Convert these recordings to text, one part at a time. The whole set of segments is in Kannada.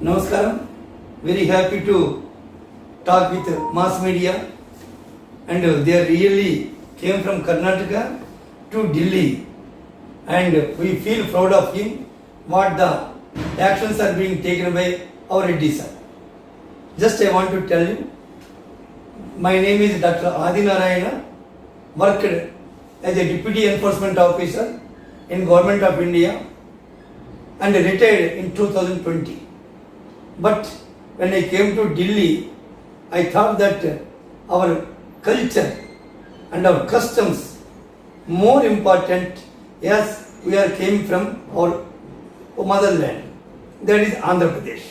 Namaskaram. Very happy to talk with mass media. And they really came from Karnataka to Delhi. And we feel proud of him. What the actions are being taken by our ED. Just I want to tell you, my name is Dr. Adinarayana, worked as a deputy enforcement officer in Government of India and retired in 2020. But when I came to Delhi, I thought that our culture and our customs more important as we are came from our motherland, that is Andhra Pradesh.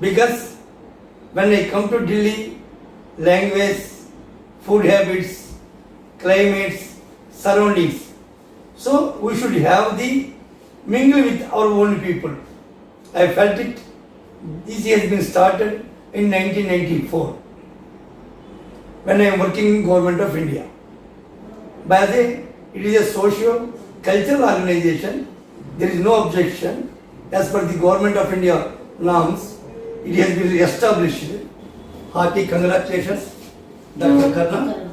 Because when I come to Delhi, language, food habits, climates, surroundings. So we should have the mingle with our own people. I felt it. This has been started in 1994 when I am working in Government of India. By the way, it is a socio cultural organization. There is no objection. As per the Government of India norms, it has been established. Hearty congratulations, Dr. Karna.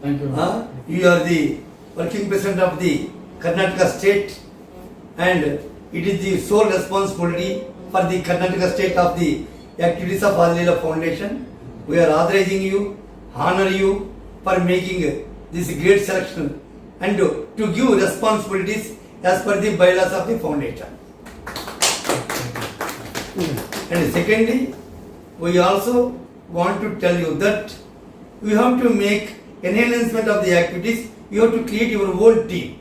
Thank you. Uh, you are the working president of the Karnataka state and it is the sole responsibility for the Karnataka state of the activities of Adilila Foundation. We are authorizing you, honor you for making this great selection and to give responsibilities as per the bylaws of the foundation. And secondly, we also want to tell you that you have to make enhancement of the activities, you have to create your whole team.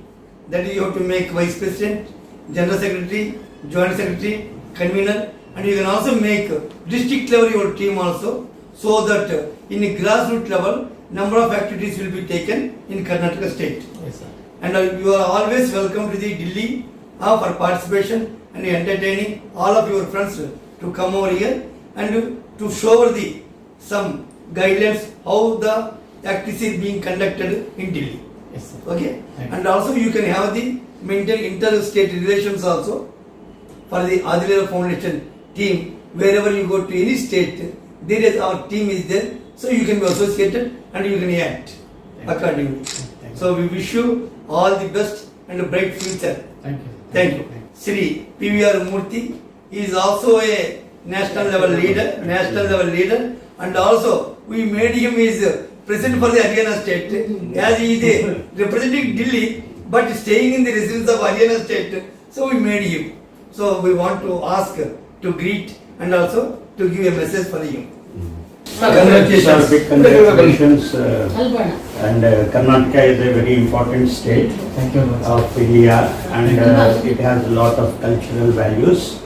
That you have to make vice president, general secretary, joint secretary, convener, and you can also make district level your team also, so that in a grassroots level, number of activities will be taken in Karnataka state. Yes, sir. And uh, you are always welcome to the Delhi uh, for participation and entertaining all of your friends to come over here and to show the some guidelines how the activities is being conducted in Delhi. Yes, sir. Okay, and also you can have the maintain inter-state relations also for the Adilera Foundation team. Wherever you go to any state, there is our team is there, so you can be associated and you can act Thank accordingly. You. So we wish you all the best and a bright future. Thank you. Thank you. Sri PVR Murthy is also a national level leader, national level leader, and also we made him is president for the Haryana state mm-hmm. as he is representing Delhi but staying in the residence of Haryana state. So we made him. So we want to ask to greet and also to give a message for him. Sir, Congratulations. big congratulations. uh, And uh, Karnataka is a very important state Thank you. very much, sir. of India and uh, it has a lot of cultural values.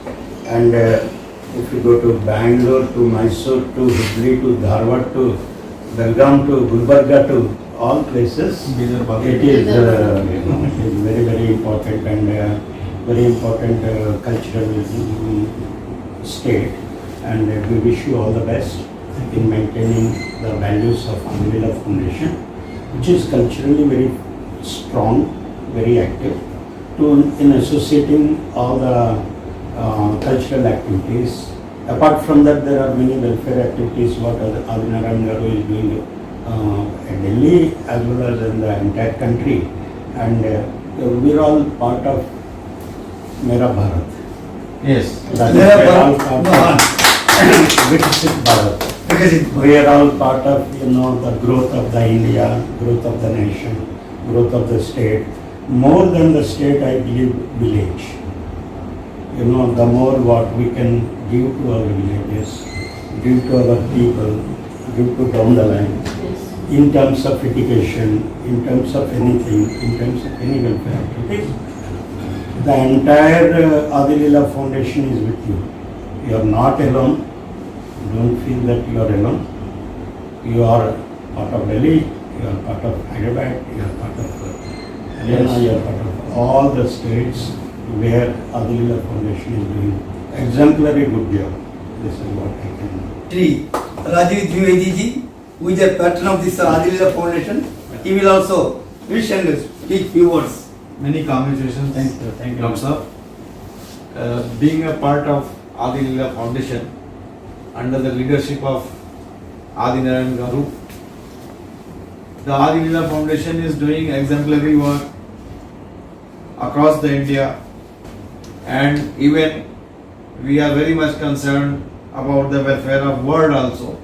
And uh, if you go to Bangalore, to Mysore, to Hubli, to Dharwad, to Belgaum, to Gulbarga, to all places, it is, uh, you know, it is very, very important and uh, very important uh, cultural state. And uh, we wish you all the best in maintaining the values of Amrila Foundation, which is culturally very strong, very active, to in associating all the uh, cultural activities. Apart from that, there are many welfare activities what Adinaran Garu is doing uh, in Delhi as well as in the entire country. And uh, we are all part of Part no, of Viksit Bharat. Because it- We are all part of, you know, the growth of the India, growth of the nation, growth of the state. More than the state, I believe village. You know, the more what we can give to our villages, give to our people, give to down the line, Yes. in terms of education, in terms of anything, in terms of any welfare activities. The entire uh, Adilila Foundation is with you. You are not alone. Don't feel that you are alone. You are part of Delhi, you are part of Hyderabad, you are part of uh, Haryana, you are part of all the states where Adilila Foundation is doing exemplary good job. This is what I can. Sri Rajiv Dwivedi ji, who is a patron of this Adilila Foundation, he will also wish and speak few words. Many congratulations. Thank you, thank you. Uh, being a part of Adi Lila Foundation, under the leadership of Adi Narayan Garu. The Adi Lila Foundation is doing exemplary work across the India and even we are very much concerned about the welfare of world also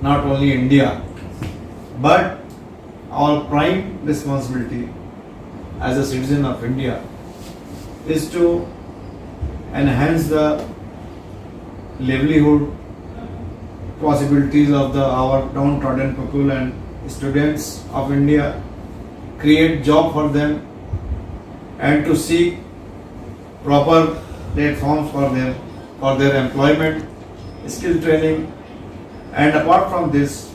not only india but our prime responsibility as a citizen of india is to enhance the livelihood possibilities of the our downtrodden people and students of india create job for them and to seek proper platforms for them for their employment, skill training, and apart from this,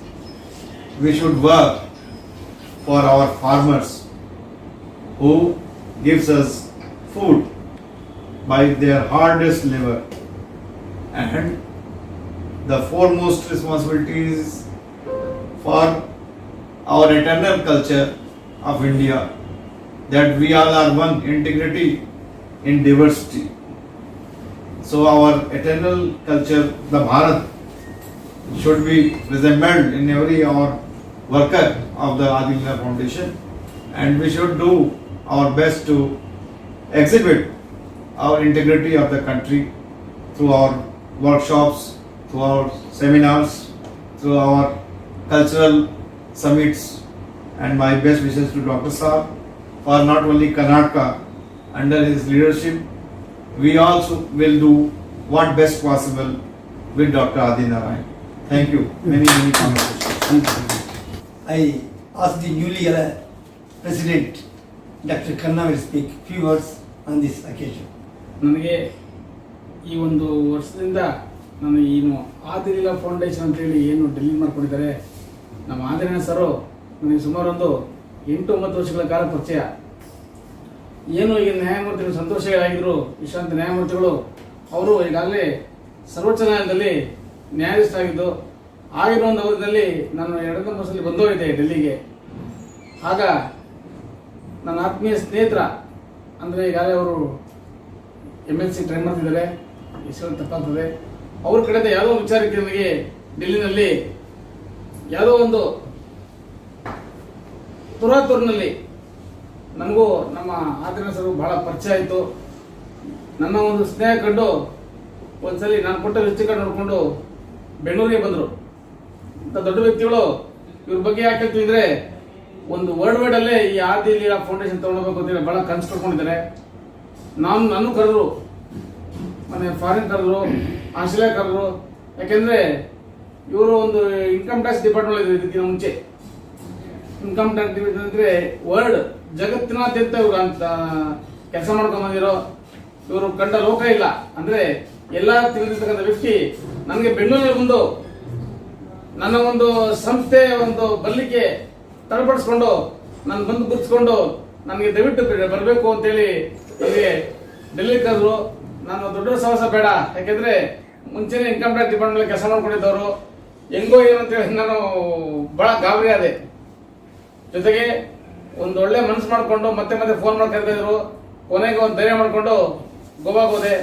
we should work for our farmers who gives us food by their hardest labor and the foremost responsibility is for our eternal culture of India that we all are one integrity in diversity. So our eternal culture, the Bharat, should be resembled in every our worker of the Adilina Foundation and we should do our best to exhibit our integrity of the country through our workshops, through our seminars, through our cultural summits and my best wishes to Dr. Saab for not only Karnataka under his leadership, we also will do what best possible with Dr. Adi Narayan. Thank you. Many, many congratulations. I ask the newly elected president, Dr. Kanna will speak few words on this occasion ನನಗೆ ಈ ಒಂದು ವರ್ಷದಿಂದ ನಾನು ಏನು ಆದಿಲೀಲ ಫೌಂಡೇಶನ್ ಅಂತೇಳಿ ಏನು ಡೆಲ್ಲಿ ಮಾಡ್ಕೊಂಡಿದ್ದಾರೆ, ನಮ್ಮ ಆದಿನ ಸರು ನನಗೆ ಸುಮಾರು ಒಂದು ಎಂಟು ಒಂಬತ್ತು ವರ್ಷಗಳ ಕಾಲ ಪರಿಚಯ. ಏನು ಈಗ ನ್ಯಾಯಮೂರ್ತಿಗಳು ಸಂತೋಷಗಳಾಗಿದ್ದರು ವಿಶ್ರಾಂತ ನ್ಯಾಯಮೂರ್ತಿಗಳು, ಅವರು ಈಗಾಗಲೇ ಸರ್ವೋಚ್ಚ ನ್ಯಾಯಾಲಯದಲ್ಲಿ ನ್ಯಾಯಾಧೀಶರಾಗಿದ್ದು ಆಗಿರೋ ಒಂದು ಅವಧಿಯಲ್ಲಿ ನಾನು ಎರಡನೇ ವರ್ಷದಲ್ಲಿ ಬಂದೋಗಿದ್ದೆ ಡೆಲ್ಲಿಗೆ. ಆಗ ನನ್ನ ಆತ್ಮೀಯ ಸ್ನೇಹಿತರ, ಅಂದರೆ ಈಗಾಗಲೇ ಅವರು ಎಂ ಎಲ್ ಸಿ ಟ್ರೈ ಮಾಡ್ತಿದ್ದಾರೆ, ಹೆಸರು ತಪ್ಪಾಗ್ತದೆ. ಅವ್ರ ಕಡೆಯಿಂದ ಯಾವುದೋ ವಿಚಾರಕ್ಕೆ ನನಗೆ ಡೆಲ್ಲಿನಲ್ಲಿ ಯಾವುದೋ ಒಂದು ತುರಾತೂರಿನಲ್ಲಿ ನನಗೂ ನಮ್ಮ ಆತನ ಹೆಸರು ಬಹಳ ಪರಿಚಯ ಆಯಿತು. ನನ್ನ ಒಂದು ಸ್ನೇಹ ಕಂಡು ಒಂದ್ಸಲಿ ನಾನು ಕೊಟ್ಟ ಕಾರ್ಡ್ ನೋಡಿಕೊಂಡು ಬೆಂಗಳೂರಿಗೆ ಬಂದರು. ಇಂಥ ದೊಡ್ಡ ವ್ಯಕ್ತಿಗಳು ಇವ್ರ ಬಗ್ಗೆ ಯಾಕೆ ಹೇಳ್ತೀವಿ ಒಂದು ವರ್ಲ್ಡ್ ವೈಡ್ ಅಲ್ಲೇ ಈ ಆದಿ ಲೀಲಾ ಫೌಂಡೇಶನ್ ತಗೊಳ್ಬೇಕು ಅಂತ ಬಹಳ ಕನ್ಸ್ ಕಟ್ಕೊಂಡಿದ್ದಾರೆ ನಾನು ನಾನು ಕರೆದ್ರು, ಮನೆ ಫಾರಿನ್ ಕರೆದ್ರು, ಆಸ್ಟ್ರೇಲಿಯಾ ಕರೆದ್ರು. ಯಾಕೆಂದ್ರೆ ಇವರು ಒಂದು ಇನ್ಕಮ್ ಟ್ಯಾಕ್ಸ್ ಡಿಪಾರ್ಟ್ಮೆಂಟ್ ಇದೆ ಇದಕ್ಕಿಂತ ಮುಂಚೆ. ಇನ್ಕಮ್ ಟ್ಯಾಕ್ಸ್ ಡಿಪಾರ್ಟ್ಮೆಂಟ್ ಅಂದ್ರೆ ವರ್ಲ್ಡ್ ಜಗತ್ತಿನಾದ್ಯಂತ ಇವ್ರು ಅಂತ ಕೆಲಸ ಮಾಡ್ಕೊಂಡ್ ಬಂದಿರೋ, ಇವರು ಕಂಡ ಲೋಕ ಇಲ್ಲ. ಅಂದ್ರೆ ಎಲ್ಲ ತಿಳಿದಿರ್ತಕ್ಕಂಥ ವ್ಯಕ್ತಿ ನನಗೆ ಬೆಂಗಳೂರಲ್ಲಿ ಬಂದು ನನ್ನ ಒಂದು ಸಂಸ್ಥೆ ಒಂದು ಬಲ್ಲಿಗೆ ತಳಪಡಿಸ್ಕೊಂಡು ನನ್ನ ಬಂದು ಗುರ್ಸ್ಕೊಂಡು ನನಗೆ ದಯವಿಟ್ಟು ಬರಬೇಕು ಅಂತೇಳಿ ಇಲ್ಲಿ ಡೆಲ್ಲಿ ಕರೆದ್ರು ನಾನು ದೊಡ್ಡ ಸಾಹಸ ಬೇಡ. ಯಾಕೆಂದ್ರೆ ಮುಂಚೆನೆ ಇನ್ಕಮ್ ಟ್ಯಾಕ್ಸ್ ಡಿಪಾರ್ಟ್ಮೆಂಟ್ ಕೆಲಸ ಮಾಡ್ಕೊಂಡಿದ್ದವರು. ಹೆಂಗೋ ಏನು ಅಂತೇಳಿ ನಾನು ಬಹಳ ಗಾಬರಿ ಆದೆ. ಜೊತೆಗೆ ಒಂದು ಒಳ್ಳೆ ಮನಸ್ಸು ಮಾಡಿಕೊಂಡು ಮತ್ತೆ ಮತ್ತೆ ಫೋನ್ ಮಾಡಿ ಕರೆದಿದ್ರು ಕೊನೆಗೆ ಒಂದು ಧೈರ್ಯ ಮಾಡಿಕೊಂಡು ಗೋವಾಗೆ ಹೋದೆ.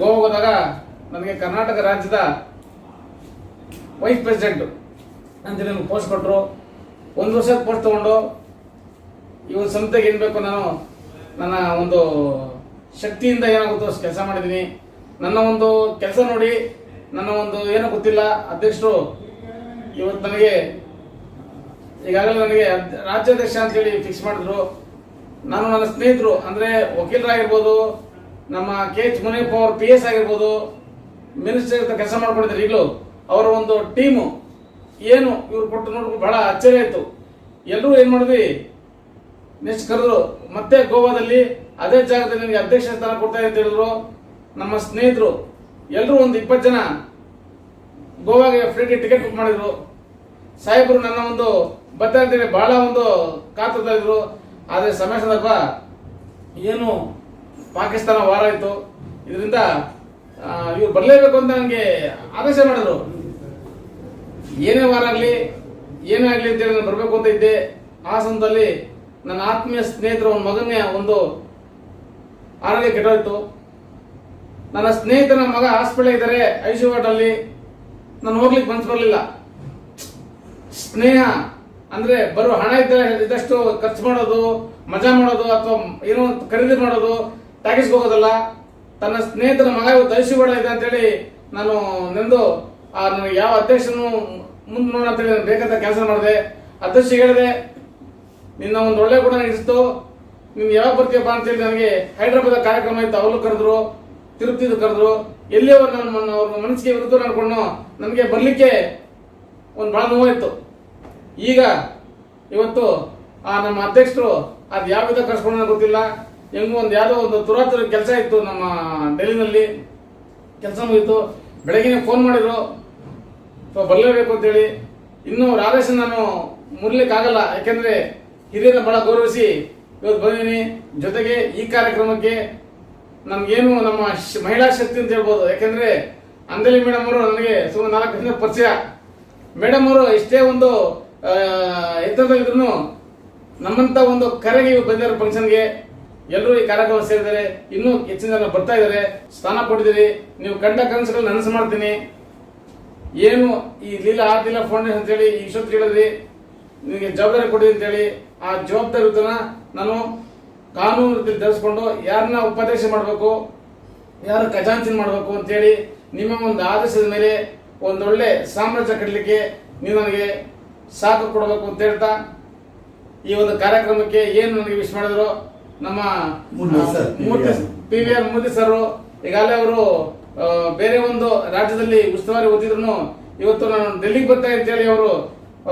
ಗೋವಾ ಹೋದಾಗ ನನಗೆ ಕರ್ನಾಟಕ ರಾಜ್ಯದ ವೈಸ್ ಪ್ರೆಸಿಡೆಂಟ್ ಅಂತೇಳಿ ಪೋಸ್ಟ್ ಕೊಟ್ಟರು ಒಂದು ವರ್ಷದ ಪೋಸ್ಟ್ ತೊಗೊಂಡು, ಈ ಒಂದು ಸಂಸ್ಥೆಗೆ ಏನು ಬೇಕು ನಾನು, ನನ್ನ ಒಂದು ಶಕ್ತಿಯಿಂದ ಏನಾಗುತ್ತೋ ಅಷ್ಟು ಕೆಲಸ ಮಾಡಿದ್ದೀನಿ. ನನ್ನ ಒಂದು ಕೆಲಸ ನೋಡಿ, ನನ್ನ ಒಂದು ಏನೋ ಗೊತ್ತಿಲ್ಲ. ಅಧ್ಯಕ್ಷರು, ಇವತ್ತು ನನಗೆ, ಈಗಾಗಲೇ ನನಗೆ ರಾಜ್ಯಾಧ್ಯಕ್ಷ ಅಂತೇಳಿ ಫಿಕ್ಸ್ ಮಾಡಿದ್ರು. ನಾನು ನನ್ನ ಸ್ನೇಹಿತರು, ಅಂದ್ರೆ ವಕೀಲರಾಗಿರ್ಬೋದು, ನಮ್ಮ ಕೆ ಎಚ್ ಮುನಿಯಪ್ಪ ಅವರು ಪಿ ಎಸ್ ಆಗಿರ್ಬೋದು ಮಿನಿಸ್ಟರ್ ಕೆಲಸ ಮಾಡ್ಕೊಂಡಿದ್ದಾರೆ ಈಗಲೂ. ಅವರ ಒಂದು ಟೀಮು ಏನು ಇವ್ರು ಕೊಟ್ಟು ನೋಡ್ಕೊಂಡು ಬಹಳ ಆಶ್ಚರ್ಯ ಆಯ್ತು. ಎಲ್ಲರೂ ಏನ್ ಮಾಡಿದ್ವಿ? ನೆಕ್ಸ್ಟ್ ಕರೆದ್ರು, ಮತ್ತೆ ಗೋವಾದಲ್ಲಿ ಅದೇ ಜಾಗದಲ್ಲಿ ನಿಮಗೆ ಅಧ್ಯಕ್ಷ ಸ್ಥಾನ ಕೊಡ್ತಾರೆ ಅಂತ ಹೇಳಿದ್ರು. ನಮ್ಮ ಸ್ನೇಹಿತರು ಎಲ್ಲರೂ ಒಂದು ಇಪ್ಪತ್ತು ಜನ ಗೋವಾಗೆ ಫ್ರೀಗೆ ಟಿಕೆಟ್ ಬುಕ್ ಮಾಡಿದ್ರು. ಸಾಹೇಬರು ನನ್ನ ಒಂದು ಬರ್ತಾ ಅಂತೇಳಿ ಬಹಳ ಒಂದು ಕಾತರದಲ್ಲಿದ್ರು. ಆದರೆ ಸಮಯ ಸಂದರ್ಭ ಏನು ಪಾಕಿಸ್ತಾನ ವಾರ ಇತ್ತು ಇದರಿಂದ ಇವ್ರು ಬರಲೇಬೇಕು ಅಂತ ನನಗೆ ಆದೇಶ ಮಾಡಿದ್ರು. ಏನೇ ವಾರ ಆಗಲಿ, ಏನೇ ಆಗಲಿ ಅಂತೇಳಿ ನಾನು ಬರಬೇಕು ಅಂತ ಇದ್ದೆ. ಆ ಸಂದರ್ಭದಲ್ಲಿ ನನ್ನ ಆತ್ಮೀಯ ಸ್ನೇಹಿತರ ಒಂದು ಮಗನೇ ಒಂದು ಆರೋಗ್ಯ ಕೆಟ್ಟೋಯ್ತು. ನನ್ನ ಸ್ನೇಹಿತನ ಮಗ ಹಾಸ್ಪಿಟಲ್ ಇದ್ದಾರೆ, ಐಶು ವಾರ್ಡಲ್ಲಿ. ನಾನು ಹೋಗ್ಲಿಕ್ಕೆ ಮನ್ಸು ಬರಲಿಲ್ಲ. ಸ್ನೇಹ ಅಂದ್ರೆ ಬರೋ ಹಣ ಇದ್ದರೆ ಇದ್ದಷ್ಟು ಖರ್ಚು ಮಾಡೋದು, ಮಜಾ ಮಾಡೋದು ಅಥವಾ ಏನೋ ಖರೀದಿ ಮಾಡೋದು ಟ್ಯಾಕ್ಸ್ಗೆ ಹೋಗೋದಲ್ಲ. ತನ್ನ ಸ್ನೇಹಿತನ ಮಗ ಇವತ್ತು ಐಶು ವಾರ್ಡ್ ಇದೆ ಅಂತೇಳಿ ನಾನು ನೆಂದು ನನಗೆ ಯಾವ ಅಧ್ಯಕ್ಷನು ಮುಂದೆ ನೋಡೋಣ ಬೇಕಂತ ಕೆಲಸ ಮಾಡಿದೆ. ಅಧ್ಯಕ್ಷ ಹೇಳಿದೆ, ನಿನ್ನ ಒಂದು ಒಳ್ಳೆ ಗುಣ ಇರಿಸ್ತು ನೀನು ಯಾವಾಗ ಬರ್ತೀಯಪ್ಪ ಅಂತೇಳಿ ನನಗೆ ಹೈದ್ರಾಬಾದ್ ಕಾರ್ಯಕ್ರಮ ಇತ್ತು ಅವಳು ಕರೆದ್ರು, ತಿರುಪತಿದು ಕರೆದ್ರು. ಎಲ್ಲಿ ಅವ್ರು ನನ್ನ ನನ್ನ ಅವ್ರ ಮನಸ್ಸಿಗೆ ವಿರುದ್ಧ ಅನ್ಕೊಂಡು ನನಗೆ ಬರಲಿಕ್ಕೆ ಒಂದು ಭಾಳ ನೋವಾಯಿತು ಈಗ ಇವತ್ತು, ಆ, ನಮ್ಮ ಅಧ್ಯಕ್ಷರು ಅದು ಯಾವ ವಿಧ ಕರ್ಸ್ಕೊಂಡು ಗೊತ್ತಿಲ್ಲ. ಹೆಂಗೂ ಒಂದು ಯಾವುದೋ ಒಂದು ತುರಾತುರ ಕೆಲಸ ಇತ್ತು ನಮ್ಮ ಡೆಲ್ಲಿನಲ್ಲಿ. ಕೆಲಸ ಮುಗಿತು. ಬೆಳಗ್ಗೆ ಫೋನ್ ಮಾಡಿದ್ರು. ಸೊ ಬರಲೇಬೇಕು ಅಂತೇಳಿ ಇನ್ನೂ ರಾಧೇಶ್ ನಾನು ಮುರ್ಲಿಕ್ಕಾಗಲ್ಲ, ಯಾಕೆಂದ್ರೆ ಹಿರಿಯರನ್ನ ಬಹಳ ಗೌರವಿಸಿ ಇವತ್ತು ಬಂದಿದ್ದೀನಿ. ಜೊತೆಗೆ ಈ ಕಾರ್ಯಕ್ರಮಕ್ಕೆ ನಮ್ಗೇನು ನಮ್ಮ ಮಹಿಳಾ ಶಕ್ತಿ ಅಂತ ಹೇಳ್ಬೋದು. ಯಾಕೆಂದ್ರೆ ಅಂಜಲಿ ಮೇಡಮ್ ಅವರು ನನಗೆ ಸುಮಾರು ನಾಲ್ಕು ದಿನ ಪರಿಚಯ. ಮೇಡಮ್ ಅವರು ಎಷ್ಟೇ ಒಂದು ಎತ್ತರದಲ್ಲಿದ್ರು ನಮ್ಮಂತ ಒಂದು ಕರೆಗೆ ಇವ್ರು ಬಂದಿರೋ ಫಂಕ್ಷನ್ಗೆ. ಎಲ್ಲರೂ ಈ ಕಾರ್ಯಕ್ರಮ ಸೇರಿದ್ದಾರೆ. ಇನ್ನೂ ಹೆಚ್ಚಿನ ಜನ ಬರ್ತಾ ಇದ್ದಾರೆ. ಸ್ಥಾನ ಕೊಟ್ಟಿದ್ದೀರಿ. ನೀವು ಕಂಡ ಕನಸುಗಳನ್ನ ನನಸು ಮಾಡ್ತೀನಿ. ಏನು ಈ ಲೀಲಾ ಆ ಲೀಲಾ ಫೌಂಡೇಶನ್ ಅಂತೇಳಿ ಈ ಇಷ್ಟೊತ್ತು ಹೇಳಿದ್ರಿ ನಿಮಗೆ ಜವಾಬ್ದಾರಿ ಕೊಡಿ ಅಂತೇಳಿ ಆ ಜವಾಬ್ದಾರಿತನ ನಾನು ಕಾನೂನು ರೀತಿಯಲ್ಲಿ ಧರಿಸ್ಕೊಂಡು ಯಾರನ್ನ ಉಪದೇಶ ಮಾಡಬೇಕು ಯಾರು ಖಜಾಂಚಿನ ಮಾಡಬೇಕು ಅಂತೇಳಿ ನಿಮ್ಮ ಒಂದು ಆದೇಶದ ಮೇಲೆ ಒಂದೊಳ್ಳೆ ಸಾಮ್ರಾಜ್ಯ ಕಟ್ಟಲಿಕ್ಕೆ ನೀವು ನನಗೆ ಸಾಕು ಕೊಡಬೇಕು ಅಂತ ಹೇಳ್ತಾ ಈ ಒಂದು ಕಾರ್ಯಕ್ರಮಕ್ಕೆ ಏನು ನನಗೆ ವಿಶ್ ಮಾಡಿದ್ರು ನಮ್ಮ P V R Modi sir ಈಗಾಗಲೇ ಅವರು ಬೇರೆ ಒಂದು ರಾಜ್ಯದಲ್ಲಿ ಉಸ್ತುವಾರಿ ಓದಿದ್ರು ಇವತ್ತು ನಾನು ಡೆಲ್ಲಿಗೆ ಬರ್ತಾ ಅಂತೇಳಿ ಅವರು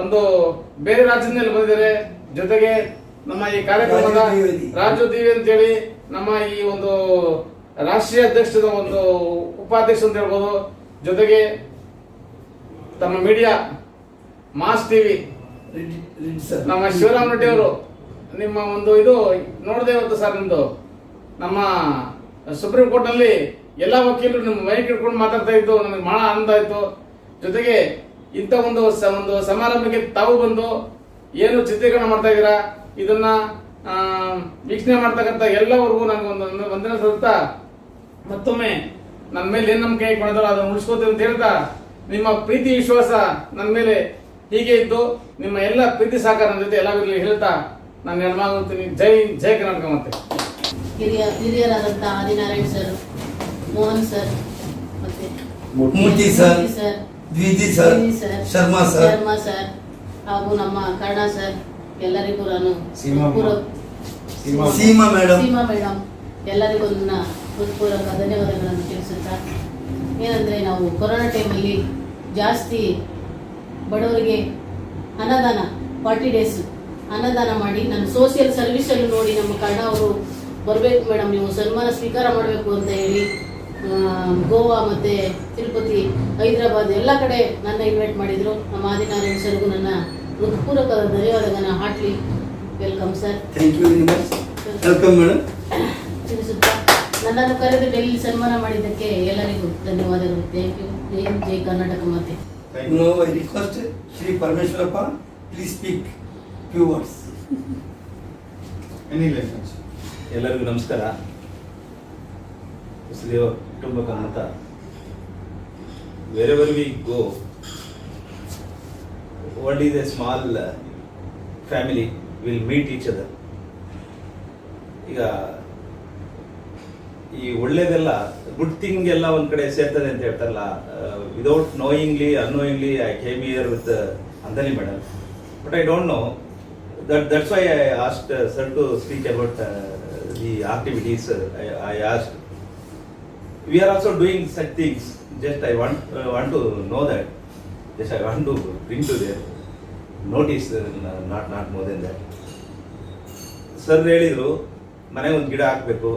ಒಂದು ಬೇರೆ ರಾಜ್ಯದಲ್ಲಿ ಬಂದಿದ್ದಾರೆ. ಜೊತೆಗೆ ನಮ್ಮ ಈ ಕಾರ್ಯಕ್ರಮದ ರಾಜು ದಿವಿ ಅಂತೇಳಿ ನಮ್ಮ ಈ ಒಂದು ರಾಷ್ಟ್ರೀಯ ಅಧ್ಯಕ್ಷದ ಒಂದು ಉಪಾಧ್ಯಕ್ಷ ಅಂತ ಹೇಳ್ಬೋದು. ಜೊತೆಗೆ ತಮ್ಮ ಮೀಡಿಯಾ ಮಾಸ್ ಟಿವಿ ನಮ್ಮ ಶಿವರಾಮ್ ರೆಡ್ಡಿ ಅವರು ನಿಮ್ಮ ಒಂದು ಇದು ನೋಡದೆ ಇವತ್ತು ಸರ್ ನಿಮ್ದು? ನಮ್ಮ ಸುಪ್ರೀಂ ಕೋರ್ಟ್ನಲ್ಲಿ ಎಲ್ಲ ವಕೀಲರು ನಿಮ್ಮ ಮೈಕ್ ಹಿಡ್ಕೊಂಡು ಮಾತಾಡ್ತಾ ಇದ್ದು ನನಗೆ ಬಹಳ ಆನಂದ ಆಯ್ತು ಜೊತೆಗೆ ಇಂಥ ಒಂದು ಒಂದು ಸಮಾರಂಭಕ್ಕೆ ತಾವು ಬಂದು ಏನು ಚಿತ್ರೀಕರಣ ಮಾಡ್ತಾ ಇದ್ದೀರಾ? ಇದನ್ನ ವೀಕ್ಷಣೆ ಮಾಡ್ತಕ್ಕಂಥ ಎಲ್ಲವರೆಗೂ ನನಗೆ ಒಂದು ವಂದನೆ ಸಲ್ಲಿಸ್ತಾ, ಮತ್ತೊಮ್ಮೆ ನನ್ನ ಮೇಲೆ ಏನು ನಂಬಿಕೆ ಇಟ್ಕೊಂಡಿದ್ದಾರೋ ಅದನ್ನು ಉಳಿಸ್ಕೋತೀವಿ ಅಂತ ಹೇಳ್ತಾ, ನಿಮ್ಮ ಪ್ರೀತಿ, ವಿಶ್ವಾಸ ನನ್ನ ಮೇಲೆ ಹೀಗೆ ಇದ್ದು, ನಿಮ್ಮ ಎಲ್ಲ ಪ್ರೀತಿ, ಸಹಕಾರ ನನ್ನ ಜೊತೆ ಎಲ್ಲ ಹೇಳ್ತಾ, ನಾನು ನೆನಪಾಗುತ್ತೀನಿ ಜೈ ಜೈ ಕರ್ನಾಟಕ ಮತ್ತೆ ಹಿರಿಯ ಹಿರಿಯರಾದಂಥ ಆದಿನಾರಾಯಣ್ ಸರ್ ಮೋಹನ್ ಸರ್ ಮತ್ತೆ? Murthy sir ದ್ವಿಜಿ sir sir Sharma sir. Sharma sir ಹಾಗೂ ನಮ್ಮ ಕರ್ಣ ಸರ್ ಎಲ್ಲರಿಗೂ ನಾನು ಸೀಮಾ ಮೇಡಮ್. ಸೀಮಾ ಮೇಡಮ್ ಎಲ್ಲರಿಗೂ ನನ್ನ ಹೃತ್ಪೂರ್ವಕ ಧನ್ಯವಾದಗಳನ್ನು ತಿಳಿಸುತ್ತಾ ಏನಂದರೆ ನಾವು ಕೊರೋನಾ ಟೈಮಲ್ಲಿ ಜಾಸ್ತಿ ಬಡವರಿಗೆ ಅನ್ನದಾನ ಫಾರ್ಟಿ ಡೇಸ್ ಅನ್ನದಾನ ಮಾಡಿ ನಾನು ಸೋಷಿಯಲ್ ಸರ್ವಿಸಲ್ಲಿ ನೋಡಿ ನಮ್ಮ ಕರ್ಣ ಅವರು ಬರಬೇಕು ಮೇಡಮ್ ನೀವು ಸನ್ಮಾನ ಸ್ವೀಕಾರ ಮಾಡಬೇಕು ಅಂತ ಹೇಳಿ ಗೋವಾ ಮತ್ತು ತಿರುಪತಿ ಹೈದರಾಬಾದ್ ಎಲ್ಲ ಕಡೆ ನನ್ನ ಇನ್ವೈಟ್ ಮಾಡಿದರು. ನಮ್ಮ ಆದಿನಾರಾಯಣ ಸರ್ಗೂ ನನ್ನ ಹೃತ್ಪೂರ್ವಕ ಧನ್ಯವಾದಗಳನ್ನು heartily welcome sir thank you very much welcome madam ತಿಳಿಸುತ್ತಾ ನನ್ನನ್ನು ಕರೆದು ಡೆಲ್ಲಿ ಸನ್ಮಾನ ಮಾಡಿದ್ದಕ್ಕೆ ಎಲ್ಲರಿಗೂ ಧನ್ಯವಾದಗಳು. ಥ್ಯಾಂಕ್ ಯು ಜೈ ಜೈ ಕರ್ನಾಟಕ ಮಾತೆ no I request Shri Parameshwarappa please speak few words ಎಲ್ಲರಿಗೂ ನಮಸ್ಕಾರ. ಕುಟುಂಬಕ ಅಂತ wherever we go world is a small family will meet each other ಈಗ, ಈ ಒಳ್ಳೇದೆಲ್ಲ ಗುಡ್ ಥಿಂಗ್ ಎಲ್ಲ ಒಂದ್ ಕಡೆ ಸೇರ್ತದೆ ಅಂತ ಹೇಳ್ತಾರಲ್ಲ without knowingly unknowingly I came here with ಅಂದನಿ madam but I don't know that that's why I asked sir to speak about about activities I activities uh, I, I asked. We are also doing such things. Just I want uh, want to know that. Just I want to bring to their notice, uh, not not more than that. Sir ಹೇಳಿದ್ರು ಮನೆಗೆ ಒಂದು ಗಿಡ ಹಾಕಬೇಕು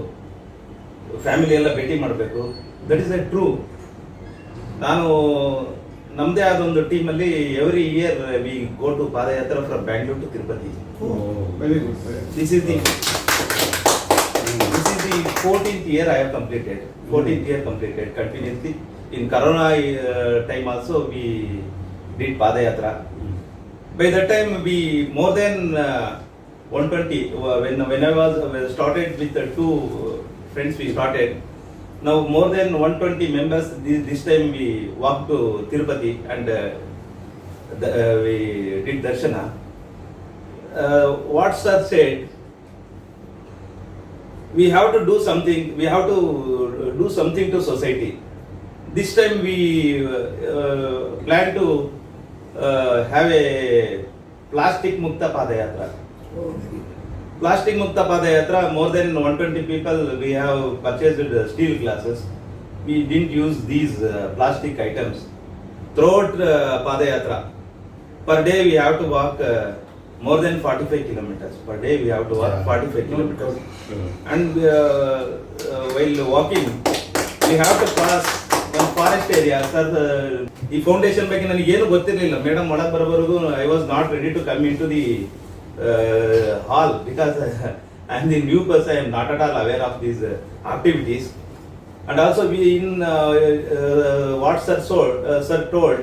ಫ್ಯಾಮಿಲಿ ಎಲ್ಲ ಭೇಟಿ ಮಾಡಬೇಕು ದಟ್ ಇಸ್ ಎ ಟ್ರೂ ನಾನು ನಮ್ಮದೇ ಆದ ಒಂದು ಟೀಮಲ್ಲಿ every year we go to padayatra from Bangalore to Tirupati this is very This is 14th year I have completed. 14th year completed continuously. In Corona uh, time also we did Padayatra. By that time we more than uh, 120 uh, when when I was uh, started with the two friends we started. now more than 120 members. This, this time we walked to Tirupati and uh, the, uh, we did darshana. Uh, what sir said, we have to do something. We have to do something to society. This time we uh, uh, plan to uh, have a plastic mukta padayatra. Plastic Mukta Padayatra, more than 120 people, we have purchased uh, steel glasses. We didn't use these uh, plastic items. Throughout uh, Padayatra, per day we have to walk uh, more than 45 kilometers. Per day we have to walk Yeah. 45 kilometers. And uh, uh, while walking, we have to pass one forest area. Sir, uh, ಈ ಫೌಂಡೇಶನ್ ಬಗ್ಗೆ ನನಗೆ ಏನು ಗೊತ್ತಿರಲಿಲ್ಲ ಮೇಡಮ್ ಒಳಗೆ ಬರೋವರೆಗೂ I was not ready to come in to the hall because I am the new person I am not at all aware of these activities and also we in uh, uh, what sir told, uh, sir told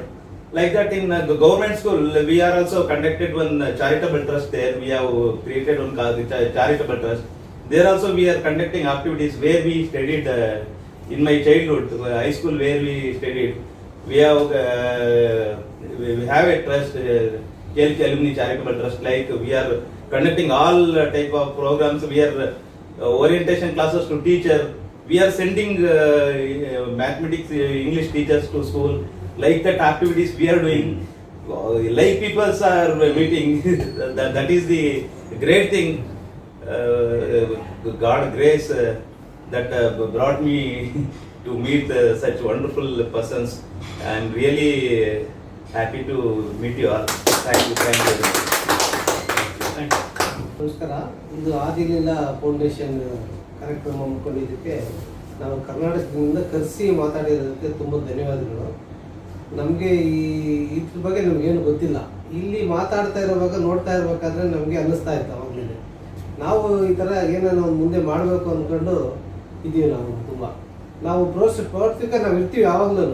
like that in uh, government school we are also conducted one uh, charitable trust there. We have created one charitable trust. There also we are conducting activities where we studied uh, in my childhood uh, high school where we studied. We have uh, we have a trust uh, alumni charitable trust. Like we are conducting all uh, type of programs. We are uh, orientation classes to teacher. We are sending uh, uh, mathematics uh, english teachers to school like that activities we are doing Uh, like people are meeting that, that is the great thing uh, god grace uh, that uh, brought me to meet uh, such wonderful persons i am really uh, happy to meet you all thank you thank you. Thank you. ನಮಸ್ಕಾರ ಇದು ಆದಿಲೀಲಾ ಫೌಂಡೇಶನ್ ಕಾರ್ಯಕ್ರಮ ಹಮ್ಮಿಕೊಂಡಿದ್ದಕ್ಕೆ ನಾವು ಕರ್ನಾಟಕದಿಂದ ಕರೆಸಿ ಮಾತಾಡಿರೋದಕ್ಕೆ ತುಂಬ ಧನ್ಯವಾದಗಳು ನಮಗೆ ಈ ಇದ್ರ ಬಗ್ಗೆ ನಮಗೇನು ಗೊತ್ತಿಲ್ಲ ಇಲ್ಲಿ ಮಾತಾಡ್ತಾ ಇರೋವಾಗ ನೋಡ್ತಾ ಇರ್ಬೇಕಾದ್ರೆ ನಮಗೆ ಅನ್ನಿಸ್ತಾ ಇತ್ತು ಅವಾಗಲೇ ನಾವು ಈ ಥರ ಏನಾದ್ರು ಒಂದು ಮುಂದೆ ಮಾಡಬೇಕು ಅಂದ್ಕೊಂಡು ಇದ್ದೀವಿ ನಾವು ತುಂಬ ನಾವು ಪ್ರೋತ್ಸ ಪೌಷ್ಟಿಕ ನಾವು ಇರ್ತೀವಿ ಯಾವಾಗಲೂ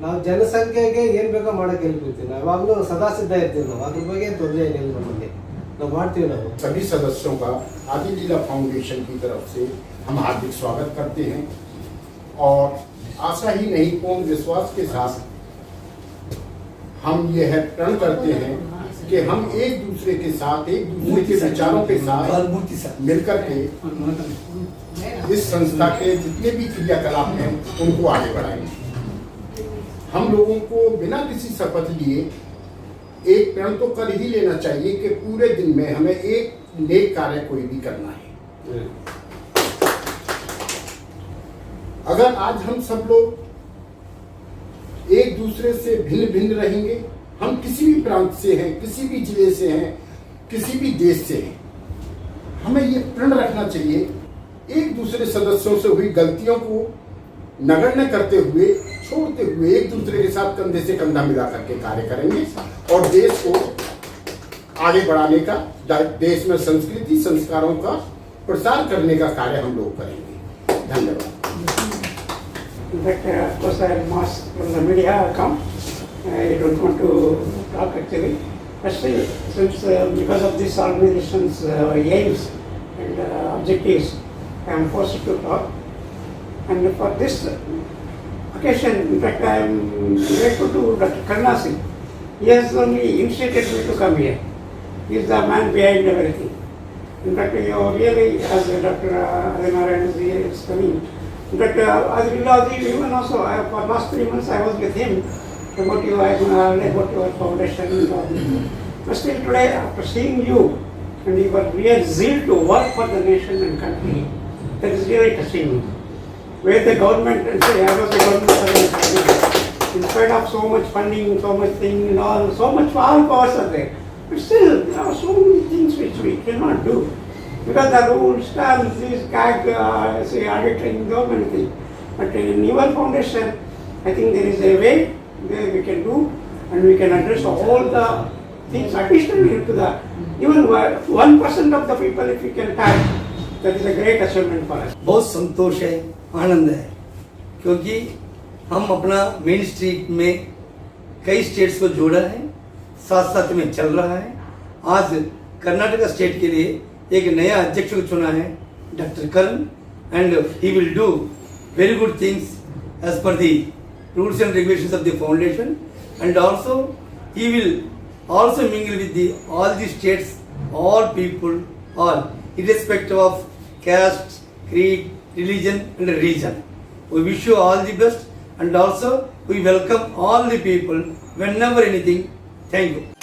ನಾವು ಜನಸಂಖ್ಯೆಗೆ ಏನು ಬೇಕೋ ಮಾಡೋಕ್ಕೆ ಹೇಳ್ಬಿಡ್ತೀವಿ ನಾವು ಯಾವಾಗಲೂ ಸದಾ ಸಿದ್ಧ ಇರ್ತೀವಿ ನಾವು ಅದ್ರ ಬಗ್ಗೆ ತೊಂದರೆ ಏನಿಲ್ಲ ನಮ್ಮಲ್ಲಿ ನಾವು ಮಾಡ್ತೀವಿ ನಾವು सभी सदस्यों का आदि लीला फाउंडेशन की तरफ से हम हार्दिक स्वागत करते हैं और आशा ही नहीं पूर्ण विश्वास के साथ हम यह प्रण करते हैं कि हम एक दूसरे के साथ एक दूसरे के विचारों के साथ मिलकर के इस संस्था के जितने भी क्रियाकलाप हैं उनको आगे बढ़ाएँगे। हम लोगों को बिना किसी शपथ लिए एक प्रण तो कर ही लेना चाहिए कि पूरे दिन में हमें एक नेक कार्य कोई भी करना है। अगर आज हम सब लोग एक दूसरे से भिन्न भिन्न रहेंगे। हम किसी भी प्रांत से हैं, किसी भी ज़िले से हैं, किसी भी देश से हैं। हमें ये प्रण रखना चाहिए, एक दूसरे सदस्यों से हुई गलतियों को नगण्य करते हुए, छोड़ते हुए एक दूसरे के साथ कंधे से कंधा मिला करके कार्य करेंगे और देश को आगे बढ़ाने का, देश में संस्कृति, संस्कारों का प्रसार करने का कार्य हम लोग करेंगे। In fact, uh, of course, I am asked from the media come. I don't want to talk actually. But still, since uh, because of this organization's uh, aims and uh, objectives, I am forced to talk. And for this occasion, in fact, I am grateful to Dr. Karnasi. He has only initiated me to come here. He is the man behind everything. In fact, you really, as Dr. Adinarayan is coming, in fact, uh, as Vilazi, even also, I, for last three months I was with him about you, I uh, about your foundation and all this. But still today, after seeing you and your real zeal to work for the nation and country, that is really touching me. Where the government, and say, I was the government in spite of so much funding, so much thing and all, so much all powers are there. But still, there are so many things which we cannot do. Because the rules, terms, this gag, uh, say, auditing, many things. But in your foundation, I think there is a way where we can do and we can address all the things additionally to the, even one percent of the people if we can touch, that is a great achievement for us. बहुत संतोष है आनंद है क्योंकि हम अपना मेन स्ट्रीट में कई स्टेट्स को जोड़ा है साथ साथ में चल रहा है। आज कर्नाटक स्टेट के लिए एक नया अध्यक्ष को चुना है doctor Karn and he will do very good things as per the rules and regulation of the foundation and also he will also mingle with the all the states all people all irrespective of caste creed religion and region we wish you all the best and also we welcome all the people whenever anything Tenho.